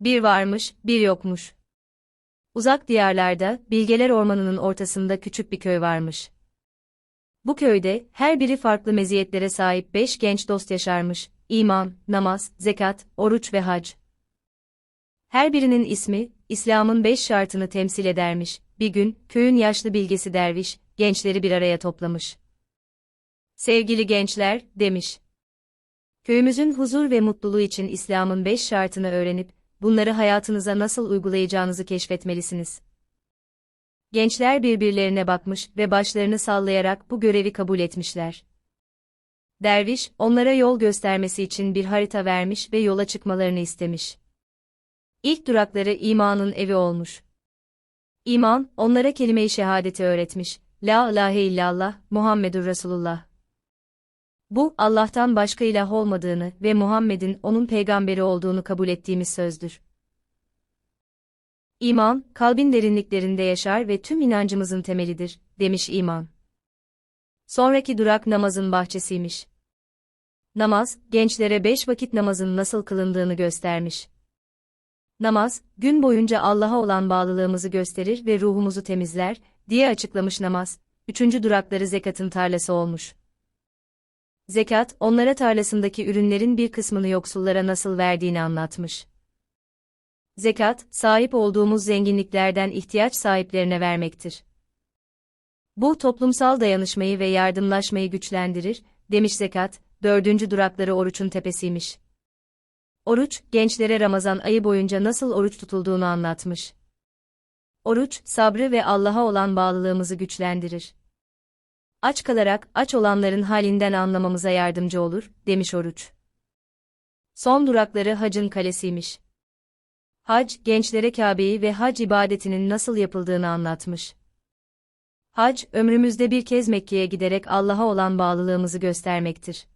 Bir varmış, bir yokmuş. Uzak diyarlarda, Bilgeler Ormanı'nın ortasında küçük bir köy varmış. Bu köyde, her biri farklı meziyetlere sahip beş genç dost yaşarmış, iman, namaz, zekat, oruç ve hac. Her birinin ismi, İslam'ın beş şartını temsil edermiş, bir gün, köyün yaşlı bilgesi derviş, gençleri bir araya toplamış. Sevgili gençler, demiş. Köyümüzün huzur ve mutluluğu için İslam'ın beş şartını öğrenip, bunları hayatınıza nasıl uygulayacağınızı keşfetmelisiniz. Gençler birbirlerine bakmış ve başlarını sallayarak bu görevi kabul etmişler. Derviş, onlara yol göstermesi için bir harita vermiş ve yola çıkmalarını istemiş. İlk durakları imanın evi olmuş. İman, onlara kelime-i şehadeti öğretmiş. La ilahe illallah, Muhammedur Resulullah. Bu, Allah'tan başka ilah olmadığını ve Muhammed'in onun peygamberi olduğunu kabul ettiğimiz sözdür. İman, kalbin derinliklerinde yaşar ve tüm inancımızın temelidir, demiş iman. Sonraki durak namazın bahçesiymiş. Namaz, gençlere beş vakit namazın nasıl kılındığını göstermiş. Namaz, gün boyunca Allah'a olan bağlılığımızı gösterir ve ruhumuzu temizler, diye açıklamış namaz. Üçüncü durakları zekatın tarlası olmuş. Zekat, onlara tarlasındaki ürünlerin bir kısmını yoksullara nasıl verdiğini anlatmış. Zekat, sahip olduğumuz zenginliklerden ihtiyaç sahiplerine vermektir. Bu toplumsal dayanışmayı ve yardımlaşmayı güçlendirir, demiş zekat, dördüncü durakları oruçun tepesiymiş. Oruç, gençlere Ramazan ayı boyunca nasıl oruç tutulduğunu anlatmış. Oruç, sabrı ve Allah'a olan bağlılığımızı güçlendirir. Aç kalarak aç olanların halinden anlamamıza yardımcı olur, demiş oruç. Son durakları hacın kalesiymiş. Hac, gençlere Kabe'yi ve hac ibadetinin nasıl yapıldığını anlatmış. Hac, ömrümüzde bir kez Mekke'ye giderek Allah'a olan bağlılığımızı göstermektir.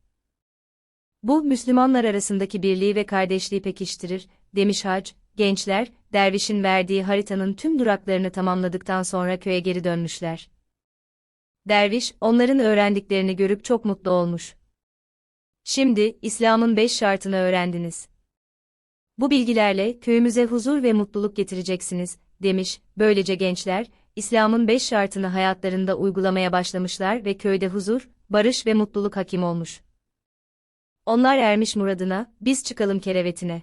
Bu, Müslümanlar arasındaki birliği ve kardeşliği pekiştirir, demiş hac, gençler, dervişin verdiği haritanın tüm duraklarını tamamladıktan sonra köye geri dönmüşler. Derviş, onların öğrendiklerini görüp çok mutlu olmuş. Şimdi, İslam'ın beş şartını öğrendiniz. Bu bilgilerle köyümüze huzur ve mutluluk getireceksiniz, demiş, böylece gençler, İslam'ın beş şartını hayatlarında uygulamaya başlamışlar ve köyde huzur, barış ve mutluluk hakim olmuş. Onlar ermiş muradına, biz çıkalım kerevetine.